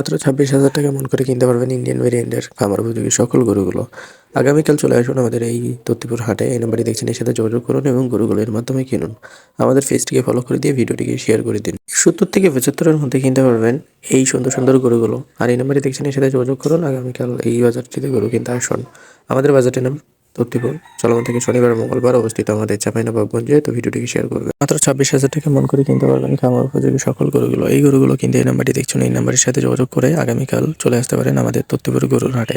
মাত্র ছাব্বিশ হাজার টাকা মন করে কিনতে পারবেন ইন্ডিয়ান ভেরিয়েন্টের খামার উপযোগী সকল গরুগুলো। আগামীকাল চলে আসুন আমাদের এই তত্তিপুর হাটে। এই নাম্বারটি দেখছেন, এর সাথে যোগাযোগ করুন এবং গরুগুলো এর মাধ্যমে কিনুন। আমাদের ফেসটিকে ফলো করে দিয়ে ভিডিওটিকে শেয়ার করে দিন। সত্তর থেকে পঁচাত্তরের মধ্যে কিনতে পারবেন এই সুন্দর সুন্দর গরুগুলো। আর এই নাম্বারটি দেখছেন, এর সাথে যোগাযোগ করুন। আগামীকাল এই বাজারটিতে গরু কিনতে আসুন। আমাদের বাজারটির নাম তত্তিপুর চলমান থেকে শনিবার মঙ্গলবার অবস্থিত আমাদের চাপাইনবাবগঞ্জে তো ভিডিওটিকে শেয়ার করবেন। মাত্র ছাব্বিশ হাজার টাকা মন করে কিনতে পারবেন খামার উপযোগী সকল গরুগুলো। এই গরুগুলো কিনতে এই নাম্বারটি দেখছেন, এই নাম্বারের সাথে যোগাযোগ করে আগামীকাল চলে আসতে পারেন আমাদের তত্ত্বপুর গরুর হাটে।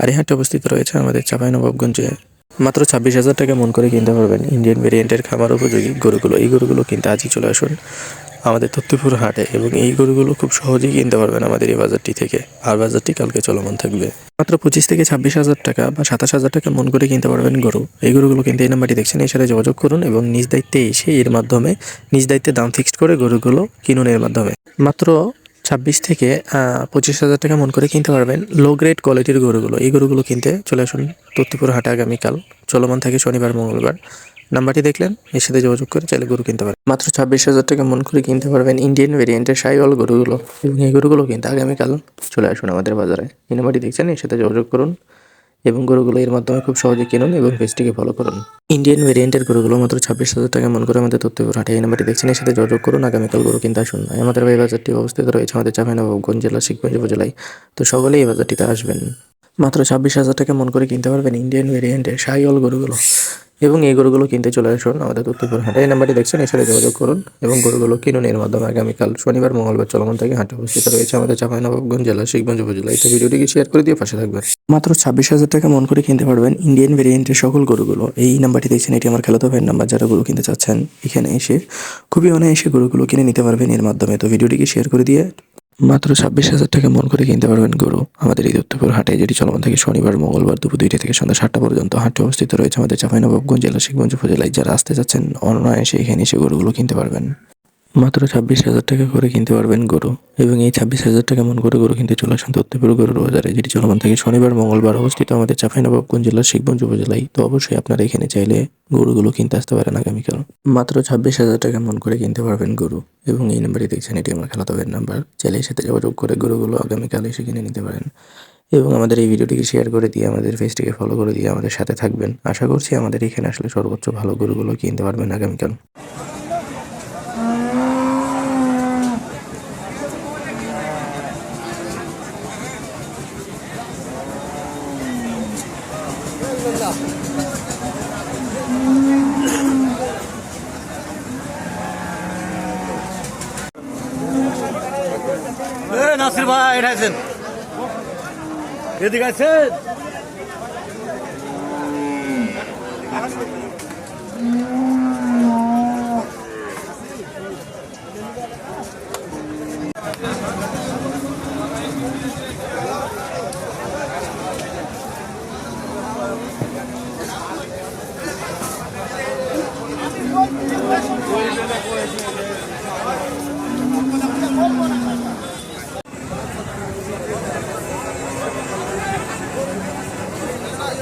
আর এই হাটে অবস্থিত রয়েছে আমাদের চাপাইনবাবগঞ্জে মাত্র ছাব্বিশ হাজার টাকা মন করে কিনতে পারবেন ইন্ডিয়ান ভেরিয়েন্টের খামার উপযোগী গরুগুলো। এই গরুগুলো কিনতে আজই চলে আসুন। আমাদের তত্ত্বপুর হাটে এবং এই গরুগুলো খুব সহজেই কিনতে পারবেন আমাদের এই বাজারটি থেকে। আর বাজারটি কালকে চলমান থাকবে। মাত্র পঁচিশ থেকে ছাব্বিশ হাজার টাকা বা সাতাশ হাজার টাকা মন করে কিনতে পারবেন গরু। এই গরুগুলো কিনতে এই নাম্বারটি দেখছেন, এর সাথে যোগাযোগ করুন এবং নিজ দায়িত্বে এসে এর মাধ্যমে নিজ দায়িত্বে দাম ফিক্সড করে গরুগুলো কিনুন এর মাধ্যমে। মাত্র ছাব্বিশ থেকে পঁচিশ হাজার টাকা মন করে কিনতে পারবেন লো গ্রেড কোয়ালিটির গরুগুলো। এই গরুগুলো কিনতে চলে আসুন তত্তিপুর হাটে আগামীকাল। চলমান থাকে শনিবার, মঙ্গলবার। নাম্বারটি দেখলেন, এর সাথে যোগাযোগ করে চাইলে গরু কিনতে পারেন। মাত্র ছাব্বিশ হাজার টাকা মন করে কিনতে পারবেন ইন্ডিয়ান ভেরিয়েন্টের সাইওয়াল গরুগুলো। এবং এই গরুগুলো কিনতে আগামীকাল চলে আসুন আমাদের বাজারে। এই নাম্বারটি দেখছেন, এর সাথে যোগাযোগ করুন এবং গরুগুলো এর মাধ্যমে খুব সহজে কিনুন এবং পেজটিকে ফলো করুন। ইন্ডিয়ান ভেরিয়েন্টের গরুগুলো মাত্র ছাব্বিশ হাজার টাকা মন করে আমাদের তথ্য হাটে এই নাম্বারটি দেখছেন, এর সাথে যোগাযোগ করুন, আগামীকাল গরু কিনতে আসুন। আমাদের এই বাজারটি অবস্থিত রয়েছে আমাদের চাঁপাইনবাবগঞ্জ জেলা শিখগঞ্জ উপজেলায়। তো সকলেই এই বাজারটিতে আসবেন। মাত্র ছাব্বিশ হাজার টাকা মন করে কিনতে পারবেন ইন্ডিয়ান ভেরিয়েন্টের সাইওয়াল গরুগুলো। এবং এই গরুগুলো কিনতে চলে আসুন আমাদের তথ্যপুর হাটে। এই নাম্বারটি দেখছেন সাথে যোগাযোগ করুন এবং গরুগুলো কিনুন। এর মাধ্যমে আগামীকাল শনিবার, মঙ্গলবার চলমান থেকে হাটে অবস্থিত রয়েছে আমাদের চাঁপাইনবাবগঞ্জ জেলা শিখগঞ্জ উপজেলা। এই ভিডিওটিকে শেয়ার করে দিয়ে পাশে থাকবেন। মাত্র ছাব্বিশ হাজার টাকা মন করে কিনতে পারবেন ইন্ডিয়ান ভেরিয়েন্টের সকল গরুগুলো। এই নাম্বারটি দেখছেন, এটি আমার খেলাতো ভাইয়ের নাম্বার। যারা গরু কিনতে চাচ্ছেন, এখানে এসে খুবই অনায়াসে গরুগুলো কিনে নিতে পারবেন এর মাধ্যমে। তো ভিডিওটিকে শেয়ার করে দিয়ে মাত্র ছাব্বিশ হাজার টাকা মন করে কিনতে পারবেন গরু। আমাদের এই উত্তরপুর হাটে, যেটি চলমান থাকে শনিবার, মঙ্গলবার দুপুর দুইটা থেকে সন্ধ্যা সাতটা পর্যন্ত হাটে অবস্থিত রয়েছে। আমাদের চাঁপাইনবাবগঞ্জ জেলা শিখগঞ্জ উপজেলায় যারা আসতে চাচ্ছেন অনায়াসে এখানে সে গরুগুলো কিনতে পারবেন। মাত্র ছাব্বিশ হাজার টাকা করে কিনতে পারবেন গরু এবং এই ছাব্বিশ হাজার টাকা মন করে গরু কিনতে চলে আসেন তত্ত্বপুর গরুর বাজারে, যেটি চলমান থেকে শনিবার, মঙ্গলবার অবস্থিত আমাদের চাঁপাইনবাবগঞ্জ জেলার শিখগঞ্জ উপজেলায়। তো অবশ্যই আপনারা এখানে চাইলে গরুগুলো কিনতে আসতে পারেন আগামীকাল। মাত্র ছাব্বিশ হাজার টাকা মন করে কিনতে পারবেন গরু এবং এই নাম্বারটি দেখছেন এটি আমার ভাইয়ের নাম্বার। চাইলে সাথে যোগাযোগ করে গরুগুলো আগামীকাল এসে কিনে নিতে পারেন। এবং আমাদের এই ভিডিওটিকে শেয়ার করে দিয়ে আমাদের ফেসটিকে ফলো করে দিয়ে আমাদের সাথে থাকবেন। আশা করছি আমাদের এখানে আসলে সর্বোচ্চ ভালো গরুগুলো কিনতে পারবেন আগামীকাল। নাসির ভাই এটা আছেন। এদিকে আছেন?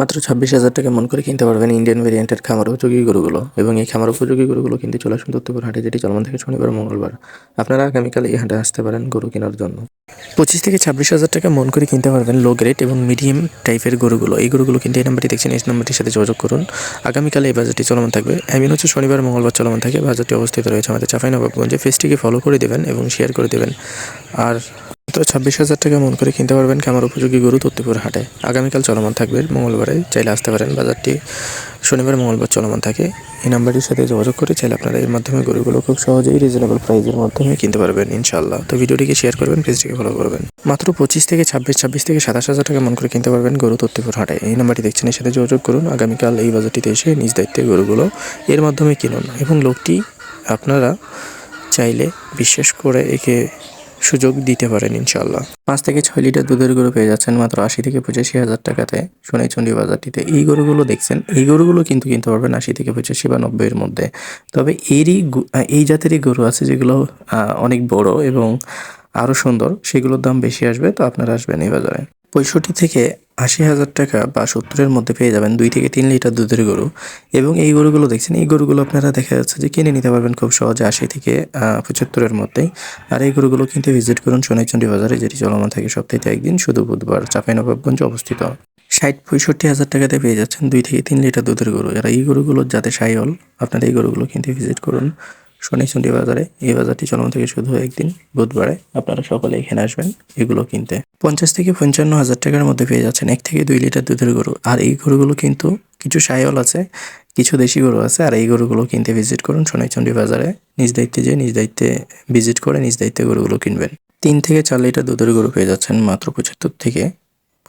মাত্র ছাব্বিশ হাজার টাকা মন করে কিনতে পারবেন ইন্ডিয়ান ভেরিয়েন্টের খামার উপযোগী গরুগুলো এবং এই খামার উপযোগী গরুগুলো কিনতে চলে আসুন দত্তপুর হাটে, যেটি চলমান থেকে শনিবার মঙ্গলবার। আপনারা আগামীকাল এই হাটে আসতে পারেন গরু কেনার জন্য। পঁচিশ থেকে ছাব্বিশ হাজার টাকা মন করে কিনতে পারবেন লো গ্রেড এবং মিডিয়াম টাইপের গরুগুলো। এই গরুগুলো কিনতে এই নাম্বারটি দেখছেন, এই নাম্বারটির সাথে যোগাযোগ করুন। আগামীকাল এই বাজারটি চলমান থাকবে। এমন হচ্ছে শনিবার মঙ্গলবার চলমান থাকে। বাজারটি অবস্থিত রয়েছে আমাদের চাঁপাইনবাবগঞ্জে। ফেসটিকে ফলো করে দেবেন এবং শেয়ার করে দেবেন। আর মাত্র ছাব্বিশ হাজার টাকা মন করে কিনতে পারবেন খামার উপযোগী গরু তত্ত্বপুর হাটে। আগামীকাল চলমান থাকবে মঙ্গলবারে, চাইলে আসতে পারেন। বাজারটি শনিবার, মঙ্গলবার চলমান থাকে। এই নাম্বারটির সাথে যোগাযোগ করে চাইলে আপনারা এর মাধ্যমে গরুগুলো খুব সহজেই রিজনেবল প্রাইসের মাধ্যমে কিনতে পারবেন ইনশাল্লাহ তো ভিডিওটিকে শেয়ার করবেন পেজটিকে ফলো করবেন। মাত্র পঁচিশ থেকে ছাব্বিশ ছাব্বিশ থেকে সাতাশ হাজার টাকা মন করে কিনতে পারবেন গরু তত্ত্বপুর হাটে। এই নাম্বারটি দেখছেন, এর সাথে যোগাযোগ করুন। আগামীকাল এই বাজারটিতে এসে নিজ দায়িত্বে গরুগুলো এর মাধ্যমে কিনুন। এবং লোকটি আপনারা চাইলে, বিশেষ করে একে সুযোগ দিতে পারেন ইনশাল্লাহ পাঁচ থেকে ছয় লিটার দুধের গরু পেয়ে যাচ্ছেন মাত্র আশি থেকে পঁচাশি হাজার টাকাতে। সোনাইচন্ডী বাজারটিতে এই গরুগুলো দেখছেন, এই গরুগুলো কিন্তু কিনতে পারবেন আশি থেকে পঁচাশি বা নব্বইয়ের মধ্যে। তবে এরই এই জাতেরই গরু আছে যেগুলো অনেক বড় এবং আরও সুন্দর, সেগুলোর দাম বেশি আসবে, তো আপনারা আসবেন এই বাজারে। পঁয়ষট্টি থেকে আশি হাজার টাকা বা সত্তরের মধ্যে পেয়ে যাবেন দুই থেকে তিন লিটার দুধের গরু। এবং এই গরুগুলো দেখছেন, এই গরুগুলো আপনারা দেখা যাচ্ছে যে কিনে নিতে পারবেন খুব সহজে আশি থেকে পঁচাত্তরের মধ্যেই। আর এই গরুগুলো কিনতে ভিজিট করুন সোনাইচন্ডী বাজারে, যেটি চলমান থাকে সপ্তাহে একদিন, শুধু বুধবার চাঁপাইনবাবগঞ্জ অবস্থিত। ষাট পঁয়ষট্টি হাজার টাকাতে পেয়ে যাচ্ছেন দুই থেকে তিন লিটার দুধের গরু। আর এই গরুগুলোর যাতে সাইল আপনারা এই গরুগুলো কিনতে ভিজিট করুন। সোনাইচন্ডী বাজারে। এই বাজারটি চলমান থেকে শুধু একদিন, বুধবারে। আপনারা সকলে এখানে আসবেন, এগুলো কিনতে। পঞ্চাশ থেকে পঞ্চান্ন হাজার টাকার মধ্যে পেয়ে যাচ্ছেন এক থেকে দুই লিটার দুধের গরু। আর এই গরুগুলো কিন্তু কিছু সাইল আছে, কিছু দেশি গরু আছে। আর এই গরুগুলো কিনতে ভিজিট করুন সোনাইচন্ডী বাজারে। নিজ দায়িত্বে যেয়ে, নিজ দায়িত্বে ভিজিট করে, নিজ দায়িত্বে গরুগুলো কিনবেন। তিন থেকে চার লিটার দুধের গরু পেয়ে যাচ্ছেন মাত্র পঁচাত্তর থেকে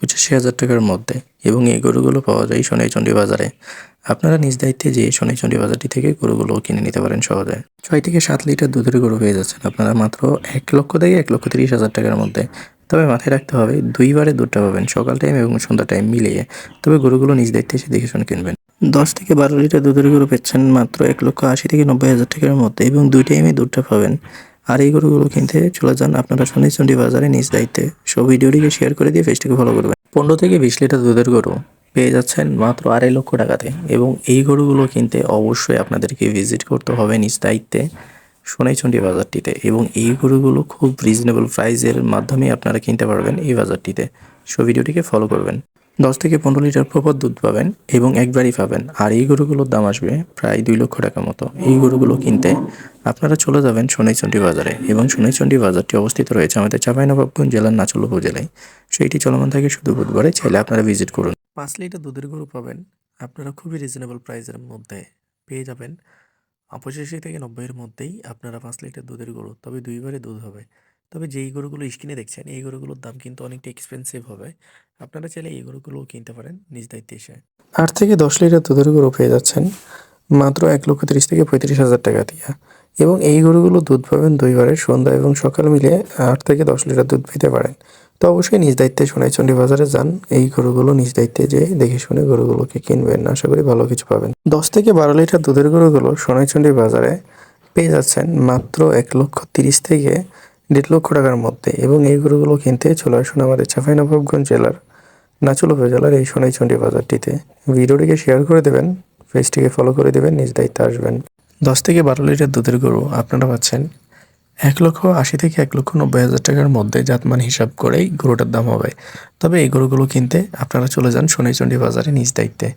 পঁচাশি হাজার টাকার মধ্যে এবং এই গরুগুলো পাওয়া যায় সোনাইচন্ডী বাজারে আপনারা নিজ দায়িত্বে যে সোনাইচন্ডী বাজারটি থেকে গরুগুলো কিনে নিতে পারেন সহজে। ছয় থেকে সাত লিটার দুধের গরু পেয়ে যাচ্ছেন আপনারা মাত্র এক লক্ষ থেকে এক লক্ষ তিরিশ হাজার টাকার মধ্যে। তবে মাথায় রাখতে হবে, দুইবারে দুধটা পাবেন, সকাল টাইম এবং সন্ধ্যা টাইম মিলিয়ে। তবে গরুগুলো নিজ দায়িত্বে এসে দেখে শুনে কিনবেন। দশ থেকে বারো লিটার দুধের গরু পেচ্ছেন মাত্র এক লক্ষ আশি থেকে নব্বই হাজার টাকার মধ্যে এবং দুই টাইমে দুধটা পাবেন। আর এই গরুগুলো কিনতে চলে যান আপনারা সোনাইচন্ডী বাজারে নিজ দায়িত্বে। সব ভিডিওটিকে শেয়ার করে দিয়ে ফেসটিকে ফলো করবেন। পনেরো থেকে বিশ লিটার দুধের গরু পেয়ে যাচ্ছেন মাত্র আড়াই লক্ষ টাকাতে এবং এই গরুগুলো কিনতে অবশ্যই আপনাদেরকে ভিজিট করতে হবে নিজ দায়িত্বে সোনাইচন্ডী বাজারটিতে এবং এই গরুগুলো খুব রিজনেবল প্রাইসের মাধ্যমে আপনারা কিনতে পারবেন এই বাজারটিতে। সো ভিডিওটিকে ফলো করবেন। দশ থেকে পনেরো লিটার প্রপার দুধ পাবেন এবং একবারই পাবেন। আর এই গরুগুলোর দাম আসবে প্রায় দুই লক্ষ টাকা মতো। এই গরুগুলো কিনতে আপনারা চলে যাবেন সোনাইচন্ডী বাজারে এবং সোনাইচন্ডী বাজারটি অবস্থিত রয়েছে আমাদের চাঁপাইনবাবগঞ্জ জেলার নাচল উপজেলায়। সেইটি চলমান থাকে শুধু বুধবারে, চাইলে আপনারা ভিজিট করুন। পাঁচ লিটার দুধের গরু পাবেন আপনারা খুবই রিজনেবল প্রাইসের মধ্যে পেয়ে যাবেন। পঁচাশি থেকে নব্বইয়ের মধ্যেই আপনারা পাঁচ লিটার দুধের গরু, তবে দুইবারে দুধ হবে। তবে যেই গরুগুলো স্কিনে দেখছেন, এই গরুগুলোর দাম কিন্তু অনেকটা এক্সপেন্সিভ হবে। আপনারা চাইলে এই গরুগুলোও কিনতে পারেন নিজ দায়িত্বে এসে। আট থেকে দশ লিটার দুধের গরু পেয়ে যাচ্ছেন মাত্র এক লক্ষ তিরিশ থেকে পঁয়ত্রিশ হাজার টাকা দিয়ে। এবং এই গরুগুলো দুধ পাবেন দুইবারে সন্ধ্যা এবং সকাল মিলে আট থেকে দশ লিটার দুধ পেতে পারেন। তো অবশ্যই নিজ দায়িত্বে সোনাইচন্ডী বাজারে যান, এই গরুগুলো নিজ দায়িত্বে যে দেখে শুনে গরুগুলোকে কিনবেন। আশা করি ভালো কিছু পাবেন। দশ থেকে বারো লিটার দুধের গরুগুলো সোনাইচন্ডী বাজারে পেয়ে যাচ্ছেন মাত্র এক লক্ষ তিরিশ থেকে দেড় লক্ষ টাকার মধ্যে এবং এই গরুগুলো কিনতে চলে আসুন আমাদের চাঁপাইনবাবগঞ্জ জেলার নাচল উপজেলার এই সোনাইচন্ডী বাজারটিতে। ভিডিওটিকে শেয়ার করে দেবেন, পেজটিকে ফলো করে দেবেন, নিজ দায়িত্বে আসবেন। দশ থেকে বারো লিটার দুধের গরু আপনারা পাচ্ছেন। এক লক্ষ আশি থেকে এক লক্ষ নব্বই হাজার টাকার মধ্যে জাতমান হিসাব করেই গরুটার দাম হবে। তবে এই গরুগুলো কিনতে আপনারা চলে যান সোনাইচন্ডী বাজারে নিজ দায়িত্বে।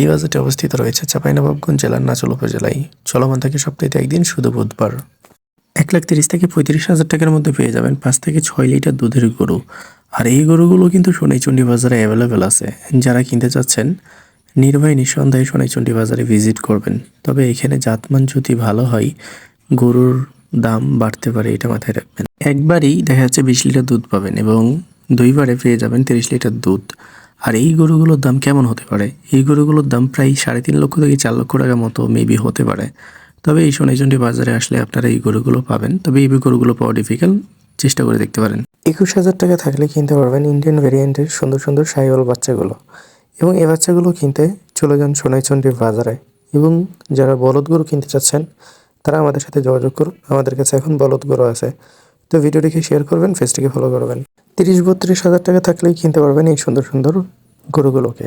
এই বাজারটি অবস্থিত রয়েছে চাঁপাইনবাবগঞ্জ জেলার নাচল উপজেলায়। চলমান থাকে সপ্তাহে একদিন, শুধু বুধবার। এক লাখ তিরিশ থেকে পঁয়ত্রিশ হাজার টাকার মধ্যে পেয়ে যাবেন পাঁচ থেকে ছয় লিটার দুধের গরু। আর এই গরুগুলো কিন্তু সোনাইচন্ডী বাজারে অ্যাভেলেবেল আছে। যারা কিনতে চাচ্ছেন, নির্ভয় নিঃসন্দেহে সোনাইচন্ডী বাজারে ভিজিট করবেন। তবে এখানে জাতমান যদি ভালো হয়, গরুর দাম বাড়তে পারে এটা মাথায় রাখবেন। একবারই দেখা যাচ্ছে বিশ লিটার দুধ পাবেন এবং দুইবারে পেয়ে যাবেন তিরিশ লিটার দুধ। আর এই গরুগুলোর দাম কেমন হতে পারে? এই গরুগুলোর দাম প্রায় সাড়ে তিন লক্ষ থেকে চার লক্ষ টাকা মতো মেবি হতে পারে। তবে এই সোনাইচন্ডী বাজারে আসলে আপনারা এই গরুগুলো পাবেন। তবে এই গরুগুলো পাওয়া ডিফিকাল্ট চেষ্টা করে দেখতে পারেন। একুশ হাজার টাকা থাকলে কিনতে পারবেন ইন্ডিয়ান ভেরিয়েন্টের সুন্দর সুন্দর সাইওয়াল বাচ্চাগুলো। এবং এই বাচ্চাগুলো কিনতে চলে যান সোনাইচন্ডী বাজারে। এবং যারা বলদ গরু কিনতে চাচ্ছেন, তারা আমাদের সাথে যোগাযোগ করুন। আমাদের কাছে এখন বলদ গরু আছে। তো ভিডিওটিকে শেয়ার করবেন ফেসটিকে ফলো করবেন। তিরিশ বত্রিশ হাজার টাকা থাকলেই কিনতে পারবেন এই সুন্দর সুন্দর গরুগুলোকে।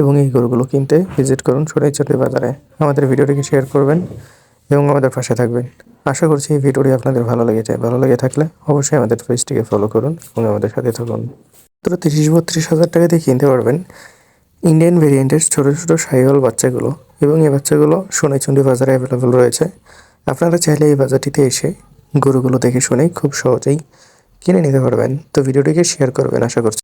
এবং এই গরুগুলো কিনতে ভিজিট করুন সোনাইচন্ডী বাজারে। আমাদের ভিডিওটিকে শেয়ার করবেন। এবং আমাদের পাশে থাকবেন। আশা করছি এই ভিডিওটি আপনাদের ভালো লেগেছে ভালো লেগে থাকলে অবশ্যই আমাদের পেজটিকে ফলো করুন এবং আমাদের সাথে থাকুন। তো তিরিশ বত্রিশ হাজার টাকা দিয়ে কিনতে পারবেন ইন্ডিয়ান ভেরিয়েন্টের ছোটো ছোটো সাইওয়াল বাচ্চাগুলো এবং এই বাচ্চাগুলো সোনাইচন্ডী বাজারে অ্যাভেলেবল রয়েছে। আপনারা চাইলে এই বাজারটিতে এসে গরুগুলো দেখে শুনে খুব সহজেই কিনে নিতে পারবেন। তো ভিডিওটিকে শেয়ার করবেন, আশা করছি।